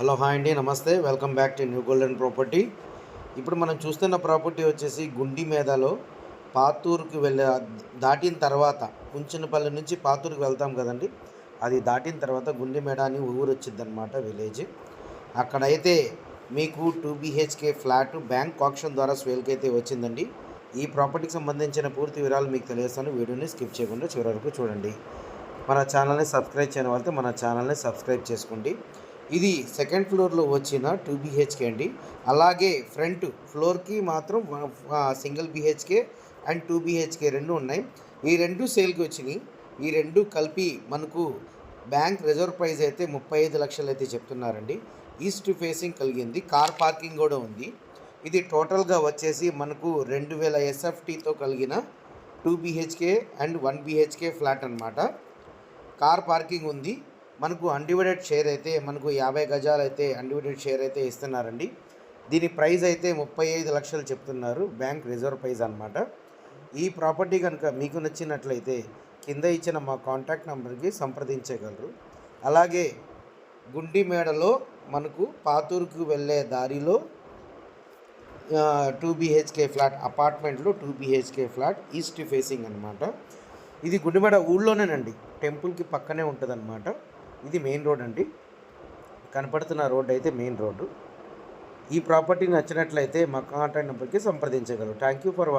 Hello hi అండి నమస్తే. Welcome back to new golden property. ఇప్పుడు మనం చూస్తున్న ప్రాపర్టీ వచ్చేసి గుండి మీదలో పాతూరుకి వెళ్ళే దాటిన తర్వాత కుంచినపల్లి నుంచి పాతూరుకి వెళ్తాం కదండి. అది దాటిన తర్వాత గుండి మేడ అని ఊరు వచ్చింది అనమాట విలేజ్. అక్కడైతే మీకు two BHK flat bank option ద్వారా స్వేల్కి అయితే వచ్చిందండి. ఈ ప్రాపర్టీకి సంబంధించిన పూర్తి వివరాలు మీకు తెలియస్తాను వీడియోని స్కిప్ చేయకుండా చివరి వరకు చూడండి. మన ఛానల్ని సబ్స్క్రైబ్ చేయని వాళ్ళతో మన ఛానల్ని సబ్స్క్రైబ్ చేసుకోండి. ఇది సెకండ్ ఫ్లోర్లో వచ్చిన టూ బీహెచ్కే అండి. అలాగే ఫ్రంట్ ఫ్లోర్కి మాత్రం single BHK and two BHK రెండు ఉన్నాయి. ఈ రెండు సేల్కి వచ్చినాయి. ఈ రెండు కలిపి మనకు బ్యాంక్ రిజర్వ్ ప్రైస్ అయితే ముప్పై ఐదు లక్షలు అయితే చెప్తున్నారండి. ఈస్ట్ ఫేసింగ్ కలిగింది. కార్ పార్కింగ్ కూడా ఉంది. ఇది టోటల్గా వచ్చేసి మనకు రెండు వేల ఎస్ఎఫ్టీతో కలిగిన two BHK and one BHK flat అనమాట కార్ పార్కింగ్ ఉంది. మనకు అన్డివైడెడ్ షేర్ అయితే మనకు యాభై గజాలు అయితే అన్డివైడెడ్ షేర్ అయితే ఇస్తున్నారండి. దీని ప్రైస్ అయితే ముప్పై ఐదు లక్షలు చెప్తున్నారు బ్యాంక్ రిజర్వ్ ప్రైస్ అనమాట ఈ ప్రాపర్టీ కనుక మీకు నచ్చినట్లయితే కింద ఇచ్చిన మా కాంటాక్ట్ నెంబర్కి సంప్రదించగలరు. అలాగే గుండిమేడలో మనకు పాతూరుకు వెళ్ళే దారిలో టూ బీహెచ్కే ఫ్లాట్ అపార్ట్మెంట్లో two BHK flat east facing అనమాట ఇది గుండిమేడ ఊళ్ళోనేనండి. టెంపుల్కి పక్కనే ఉంటుంది ఇది మెయిన్ రోడ్ అండి. కనపడుతున్న రోడ్ అయితే మెయిన్ రోడ్డు ఈ ప్రాపర్టీ నచ్చినట్లయితే మా కాంటాక్ట్ నెంబర్కి సంప్రదించగలరు. Thank you for watching